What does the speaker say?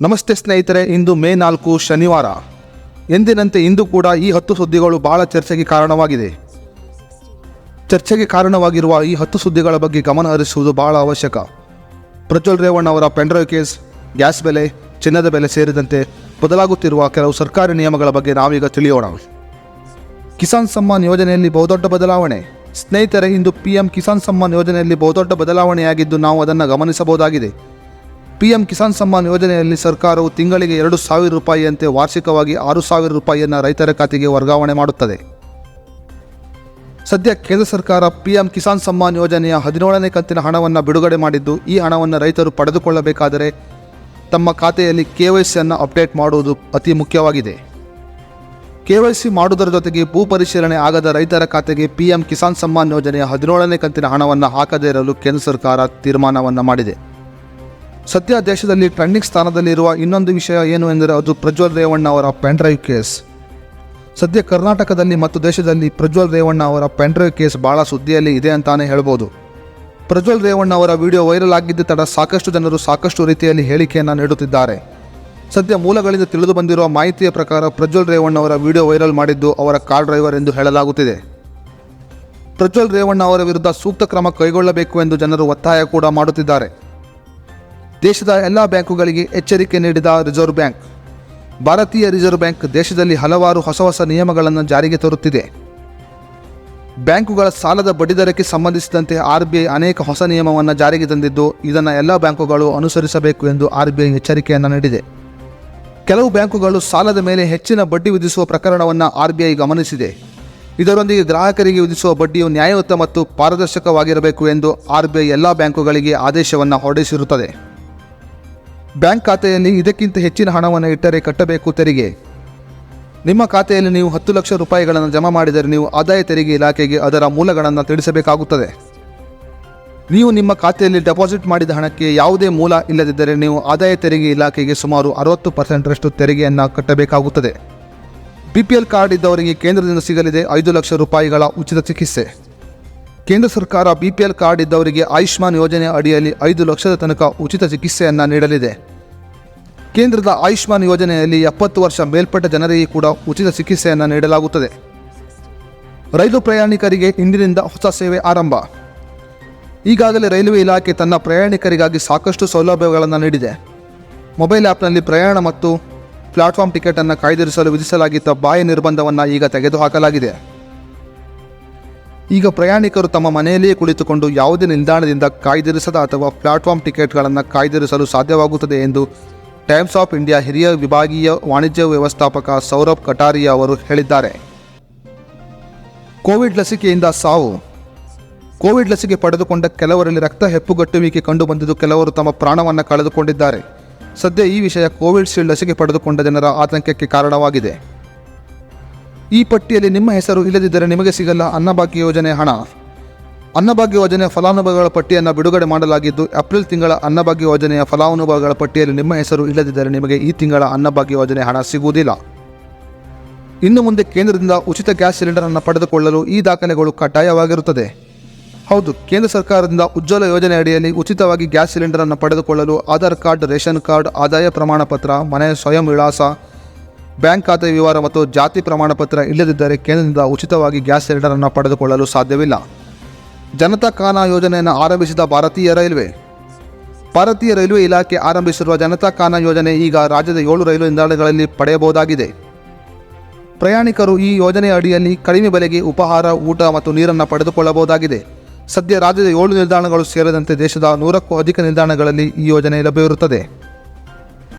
ನಮಸ್ತೆ ಸ್ನೇಹಿತರೆ, ಇಂದು ಮೇ ನಾಲ್ಕು, ಶನಿವಾರ. ಎಂದಿನಂತೆ ಇಂದು ಕೂಡ ಈ ಹತ್ತು ಸುದ್ದಿಗಳು ಬಹಳ ಚರ್ಚೆಗೆ ಕಾರಣವಾಗಿದೆ. ಚರ್ಚೆಗೆ ಕಾರಣವಾಗಿರುವ ಈ ಹತ್ತು ಸುದ್ದಿಗಳ ಬಗ್ಗೆ ಗಮನ ಹರಿಸುವುದು ಬಹಳ ಅವಶ್ಯಕ. ಪ್ರಜ್ವಲ್ ರೇವಣ್ಣ ಅವರ ಪೆಂಡ್ರೈವ್ ಕೇಸ್, ಗ್ಯಾಸ್ ಬೆಲೆ, ಚಿನ್ನದ ಬೆಲೆ ಸೇರಿದಂತೆ ಬದಲಾಗುತ್ತಿರುವ ಕೆಲವು ಸರ್ಕಾರಿ ನಿಯಮಗಳ ಬಗ್ಗೆ ನಾವೀಗ ತಿಳಿಯೋಣ. ಕಿಸಾನ್ ಸಮ್ಮಾನ್ ಯೋಜನೆಯಲ್ಲಿ ಬಹುದೊಡ್ಡ ಬದಲಾವಣೆ. ಸ್ನೇಹಿತರೆ, ಇಂದು ಪಿ ಎಂ ಕಿಸಾನ್ ಸಮ್ಮಾನ್ ಯೋಜನೆಯಲ್ಲಿ ಬಹುದೊಡ್ಡ ಬದಲಾವಣೆಯಾಗಿದ್ದು ನಾವು ಅದನ್ನು ಗಮನಿಸಬಹುದಾಗಿದೆ. ಪಿಎಂ ಕಿಸಾನ್ ಸಮ್ಮಾನ್ ಯೋಜನೆಯಲ್ಲಿ ಸರ್ಕಾರವು ತಿಂಗಳಿಗೆ ಎರಡು ಸಾವಿರ ರೂಪಾಯಿಯಂತೆ ವಾರ್ಷಿಕವಾಗಿ ಆರು ಸಾವಿರ ರೂಪಾಯಿಯನ್ನು ರೈತರ ಖಾತೆಗೆ ವರ್ಗಾವಣೆ ಮಾಡುತ್ತದೆ. ಸದ್ಯ ಕೇಂದ್ರ ಸರ್ಕಾರ ಪಿಎಂ ಕಿಸಾನ್ ಸಮ್ಮಾನ್ ಯೋಜನೆಯ ಹದಿನೇಳನೇ ಕಂತಿನ ಹಣವನ್ನು ಬಿಡುಗಡೆ ಮಾಡಿದ್ದು, ಈ ಹಣವನ್ನು ರೈತರು ಪಡೆದುಕೊಳ್ಳಬೇಕಾದರೆ ತಮ್ಮ ಖಾತೆಯಲ್ಲಿ ಕೆ ವೈ ಅಪ್ಡೇಟ್ ಮಾಡುವುದು ಅತಿ ಮುಖ್ಯವಾಗಿದೆ. ಕೆ ವೈ ಮಾಡುವುದರ ಜೊತೆಗೆ ಭೂ ಪರಿಶೀಲನೆ ಆಗದ ರೈತರ ಖಾತೆಗೆ ಪಿಎಂ ಕಿಸಾನ್ ಸಮ್ಮಾನ್ ಯೋಜನೆಯ ಹದಿನೇಳನೇ ಕಂತಿನ ಹಣವನ್ನು ಹಾಕದೇ ಇರಲು ಕೇಂದ್ರ ಸರ್ಕಾರ ತೀರ್ಮಾನವನ್ನು ಮಾಡಿದೆ. ಸದ್ಯ ದೇಶದಲ್ಲಿ ಟ್ರೆಂಡಿಂಗ್ ಸ್ಥಾನದಲ್ಲಿರುವ ಇನ್ನೊಂದು ವಿಷಯ ಏನು ಎಂದರೆ ಅದು ಪ್ರಜ್ವಲ್ ರೇವಣ್ಣ ಅವರ ಪೆನ್ಡ್ರೈವ್ ಕೇಸ್. ಸದ್ಯ ಕರ್ನಾಟಕದಲ್ಲಿ ಮತ್ತು ದೇಶದಲ್ಲಿ ಪ್ರಜ್ವಲ್ ರೇವಣ್ಣ ಅವರ ಪೆನ್ಡ್ರೈವ್ ಕೇಸ್ ಬಹಳ ಸುದ್ದಿಯಲ್ಲಿ ಇದೆ ಅಂತಾನೆ ಹೇಳ್ಬೋದು. ಪ್ರಜ್ವಲ್ ರೇವಣ್ಣ ಅವರ ವಿಡಿಯೋ ವೈರಲ್ ಆಗಿದ್ದ ತಡ ಸಾಕಷ್ಟು ಜನರು ಸಾಕಷ್ಟು ರೀತಿಯಲ್ಲಿ ಹೇಳಿಕೆಯನ್ನು ನೀಡುತ್ತಿದ್ದಾರೆ. ಸದ್ಯ ಮೂಲಗಳಿಂದ ತಿಳಿದು ಬಂದಿರುವ ಮಾಹಿತಿಯ ಪ್ರಕಾರ ಪ್ರಜ್ವಲ್ ರೇವಣ್ಣ ಅವರ ವಿಡಿಯೋ ವೈರಲ್ ಮಾಡಿದ್ದು ಅವರ ಕಾರ್ ಡ್ರೈವರ್ ಎಂದು ಹೇಳಲಾಗುತ್ತಿದೆ. ಪ್ರಜ್ವಲ್ ರೇವಣ್ಣ ಅವರ ವಿರುದ್ಧ ಸೂಕ್ತ ಕ್ರಮ ಕೈಗೊಳ್ಳಬೇಕು ಎಂದು ಜನರು ಒತ್ತಾಯ ಕೂಡ ಮಾಡುತ್ತಿದ್ದಾರೆ. ದೇಶದ ಎಲ್ಲ ಬ್ಯಾಂಕುಗಳಿಗೆ ಎಚ್ಚರಿಕೆ ನೀಡಿದ ರಿಸರ್ವ್ ಬ್ಯಾಂಕ್. ಭಾರತೀಯ ರಿಸರ್ವ್ ಬ್ಯಾಂಕ್ ದೇಶದಲ್ಲಿ ಹಲವಾರು ಹೊಸ ಹೊಸ ನಿಯಮಗಳನ್ನು ಜಾರಿಗೆ ತರುತ್ತಿದೆ. ಬ್ಯಾಂಕುಗಳ ಸಾಲದ ಬಡ್ಡಿದರಕ್ಕೆ ಸಂಬಂಧಿಸಿದಂತೆ ಆರ್ ಬಿ ಐ ಅನೇಕ ಹೊಸ ನಿಯಮವನ್ನು ಜಾರಿಗೆ ತಂದಿದ್ದು, ಇದನ್ನು ಎಲ್ಲ ಬ್ಯಾಂಕುಗಳು ಅನುಸರಿಸಬೇಕು ಎಂದು ಆರ್ ಬಿ ಐ ಎಚ್ಚರಿಕೆಯನ್ನು ನೀಡಿದೆ. ಕೆಲವು ಬ್ಯಾಂಕುಗಳು ಸಾಲದ ಮೇಲೆ ಹೆಚ್ಚಿನ ಬಡ್ಡಿ ವಿಧಿಸುವ ಪ್ರಕರಣವನ್ನು ಆರ್ ಬಿ ಐ ಗಮನಿಸಿದೆ. ಇದರೊಂದಿಗೆ ಗ್ರಾಹಕರಿಗೆ ವಿಧಿಸುವ ಬಡ್ಡಿಯು ನ್ಯಾಯಯುತ ಮತ್ತು ಪಾರದರ್ಶಕವಾಗಿರಬೇಕು ಎಂದು ಆರ್ ಬಿ ಐ ಎಲ್ಲ ಬ್ಯಾಂಕುಗಳಿಗೆ ಆದೇಶವನ್ನು ಹೊರಡಿಸಿರುತ್ತದೆ. ಬ್ಯಾಂಕ್ ಖಾತೆಯಲ್ಲಿ ಇದಕ್ಕಿಂತ ಹೆಚ್ಚಿನ ಹಣವನ್ನು ಇಟ್ಟರೆ ಕಟ್ಟಬೇಕು ತೆರಿಗೆ. ನಿಮ್ಮ ಖಾತೆಯಲ್ಲಿ ನೀವು ಹತ್ತು ಲಕ್ಷ ರೂಪಾಯಿಗಳನ್ನು ಜಮಾ ಮಾಡಿದರೆ ನೀವು ಆದಾಯ ತೆರಿಗೆ ಇಲಾಖೆಗೆ ಅದರ ಮೂಲಗಳನ್ನು ತಿಳಿಸಬೇಕಾಗುತ್ತದೆ. ನೀವು ನಿಮ್ಮ ಖಾತೆಯಲ್ಲಿ ಡೆಪಾಸಿಟ್ ಮಾಡಿದ ಹಣಕ್ಕೆ ಯಾವುದೇ ಮೂಲ ಇಲ್ಲದಿದ್ದರೆ ನೀವು ಆದಾಯ ತೆರಿಗೆ ಇಲಾಖೆಗೆ ಸುಮಾರು ಅರವತ್ತು ಪರ್ಸೆಂಟ್ರಷ್ಟು ತೆರಿಗೆಯನ್ನು ಕಟ್ಟಬೇಕಾಗುತ್ತದೆ. ಬಿ ಪಿ ಎಲ್ ಕಾರ್ಡ್ ಇದ್ದವರಿಗೆ ಕೇಂದ್ರದಿಂದ ಸಿಗಲಿದೆ ಐದು ಲಕ್ಷ ರೂಪಾಯಿಗಳ ಉಚಿತ ಚಿಕಿತ್ಸೆ. ಕೇಂದ್ರ ಸರ್ಕಾರ ಬಿ ಪಿ ಎಲ್ ಕಾರ್ಡ್ ಇದ್ದವರಿಗೆ ಆಯುಷ್ಮಾನ್ ಯೋಜನೆ ಅಡಿಯಲ್ಲಿ ಐದು ಲಕ್ಷದ ತನಕ ಉಚಿತ ಚಿಕಿತ್ಸೆಯನ್ನು ನೀಡಲಿದೆ. ಕೇಂದ್ರದ ಆಯುಷ್ಮಾನ್ ಯೋಜನೆಯಲ್ಲಿ ಎಪ್ಪತ್ತು ವರ್ಷ ಮೇಲ್ಪಟ್ಟ ಜನರಿಗೆ ಕೂಡ ಉಚಿತ ಚಿಕಿತ್ಸೆಯನ್ನು ನೀಡಲಾಗುತ್ತದೆ. ರೈಲು ಪ್ರಯಾಣಿಕರಿಗೆ ಇಂದಿನಿಂದ ಹೊಸ ಸೇವೆ ಆರಂಭ. ಈಗಾಗಲೇ ರೈಲ್ವೆ ಇಲಾಖೆ ತನ್ನ ಪ್ರಯಾಣಿಕರಿಗಾಗಿ ಸಾಕಷ್ಟು ಸೌಲಭ್ಯಗಳನ್ನು ನೀಡಿದೆ. ಮೊಬೈಲ್ ಆ್ಯಪ್ನಲ್ಲಿ ಪ್ರಯಾಣ ಮತ್ತು ಪ್ಲಾಟ್ಫಾರ್ಮ್ ಟಿಕೆಟನ್ನು ಕಾಯ್ದಿರಿಸಲು ವಿಧಿಸಲಾಗಿದ್ದ ಬಾಯ ನಿರ್ಬಂಧವನ್ನು ಈಗ ತೆಗೆದುಹಾಕಲಾಗಿದೆ. ಈಗ ಪ್ರಯಾಣಿಕರು ತಮ್ಮ ಮನೆಯಲ್ಲಿಯೇ ಕುಳಿತುಕೊಂಡು ಯಾವುದೇ ನಿಲ್ದಾಣದಿಂದ ಕಾಯ್ದಿರಿಸದ ಅಥವಾ ಪ್ಲಾಟ್ಫಾರ್ಮ್ ಟಿಕೆಟ್ಗಳನ್ನು ಕಾಯ್ದಿರಿಸಲು ಸಾಧ್ಯವಾಗುತ್ತದೆ ಎಂದು ಟೈಮ್ಸ್ ಆಫ್ ಇಂಡಿಯಾ ಹಿರಿಯ ವಿಭಾಗೀಯ ವಾಣಿಜ್ಯ ವ್ಯವಸ್ಥಾಪಕ ಸೌರಭ್ ಕಟಾರಿಯಾ ಅವರು ಹೇಳಿದ್ದಾರೆ. ಕೋವಿಡ್ ಲಸಿಕೆಯಿಂದ ಸಾವು. ಕೋವಿಡ್ ಲಸಿಕೆ ಪಡೆದುಕೊಂಡ ಕೆಲವರಲ್ಲಿ ರಕ್ತ ಹೆಪ್ಪುಗಟ್ಟುವಿಕೆ ಕಂಡುಬಂದಿದ್ದು ಕೆಲವರು ತಮ್ಮ ಪ್ರಾಣವನ್ನು ಕಳೆದುಕೊಂಡಿದ್ದಾರೆ. ಸದ್ಯ ಈ ವಿಷಯ ಕೋವಿಡ್ ಶೀಲ್ಡ್ ಲಸಿಕೆ ಪಡೆದುಕೊಂಡ ಜನರ ಆತಂಕಕ್ಕೆ ಕಾರಣವಾಗಿದೆ. ಈ ಪಟ್ಟಿಯಲ್ಲಿ ನಿಮ್ಮ ಹೆಸರು ಇಲ್ಲದಿದ್ದರೆ ನಿಮಗೆ ಸಿಗಲ್ಲ ಅನ್ನಭಾಗ್ಯ ಯೋಜನೆ ಹಣ. ಅನ್ನಭಾಗ್ಯ ಯೋಜನೆಯ ಫಲಾನುಭವಿಗಳ ಪಟ್ಟಿಯನ್ನು ಬಿಡುಗಡೆ ಮಾಡಲಾಗಿದ್ದು, ಏಪ್ರಿಲ್ ತಿಂಗಳ ಅನ್ನಭಾಗ್ಯ ಯೋಜನೆಯ ಫಲಾನುಭವಿಗಳ ಪಟ್ಟಿಯಲ್ಲಿ ನಿಮ್ಮ ಹೆಸರು ಇಲ್ಲದಿದ್ದರೆ ನಿಮಗೆ ಈ ತಿಂಗಳ ಅನ್ನಭಾಗ್ಯ ಯೋಜನೆ ಹಣ ಸಿಗುವುದಿಲ್ಲ. ಇನ್ನು ಮುಂದೆ ಕೇಂದ್ರದಿಂದ ಉಚಿತ ಗ್ಯಾಸ್ ಸಿಲಿಂಡರ್ ಅನ್ನು ಪಡೆದುಕೊಳ್ಳಲು ಈ ದಾಖಲೆಗಳು ಕಡ್ಡಾಯವಾಗಿರುತ್ತದೆ. ಹೌದು, ಕೇಂದ್ರ ಸರ್ಕಾರದಿಂದ ಉಜ್ವಲ ಯೋಜನೆ ಅಡಿಯಲ್ಲಿ ಉಚಿತವಾಗಿ ಗ್ಯಾಸ್ ಸಿಲಿಂಡರ್ ಅನ್ನು ಪಡೆದುಕೊಳ್ಳಲು ಆಧಾರ್ ಕಾರ್ಡ್, ರೇಷನ್ ಕಾರ್ಡ್, ಆದಾಯ ಪ್ರಮಾಣ ಪತ್ರ ಮನೆಯ ಸ್ವಯಂ ವಿಳಾಸ, ಬ್ಯಾಂಕ್ ಖಾತೆ ವಿವರ ಮತ್ತು ಜಾತಿ ಪ್ರಮಾಣ ಪತ್ರ ಇಲ್ಲದಿದ್ದರೆ ಕೇಂದ್ರದಿಂದ ಉಚಿತವಾಗಿ ಗ್ಯಾಸ್ ಸಿಲಿಂಡರ್ ಅನ್ನು ಪಡೆದುಕೊಳ್ಳಲು ಸಾಧ್ಯವಿಲ್ಲ. ಜನತಾ ಖಾನಾ ಯೋಜನೆಯನ್ನು ಆರಂಭಿಸಿದ ಭಾರತೀಯ ರೈಲ್ವೆ. ಭಾರತೀಯ ರೈಲ್ವೆ ಇಲಾಖೆ ಆರಂಭಿಸಿರುವ ಜನತಾ ಖಾನಾ ಯೋಜನೆ ಈಗ ರಾಜ್ಯದ ಏಳು ರೈಲು ನಿಲ್ದಾಣಗಳಲ್ಲಿ ಪಡೆಯಬಹುದಾಗಿದೆ. ಪ್ರಯಾಣಿಕರು ಈ ಯೋಜನೆಯ ಅಡಿಯಲ್ಲಿ ಕಡಿಮೆ ಬೆಲೆಗೆ ಉಪಹಾರ, ಊಟ ಮತ್ತು ನೀರನ್ನು ಪಡೆದುಕೊಳ್ಳಬಹುದಾಗಿದೆ. ಸದ್ಯ ರಾಜ್ಯದ ಏಳು ನಿಲ್ದಾಣಗಳು ಸೇರಿದಂತೆ ದೇಶದ ನೂರಕ್ಕೂ ಅಧಿಕ ನಿಲ್ದಾಣಗಳಲ್ಲಿ ಈ ಯೋಜನೆ ಲಭ್ಯವಿರುತ್ತದೆ.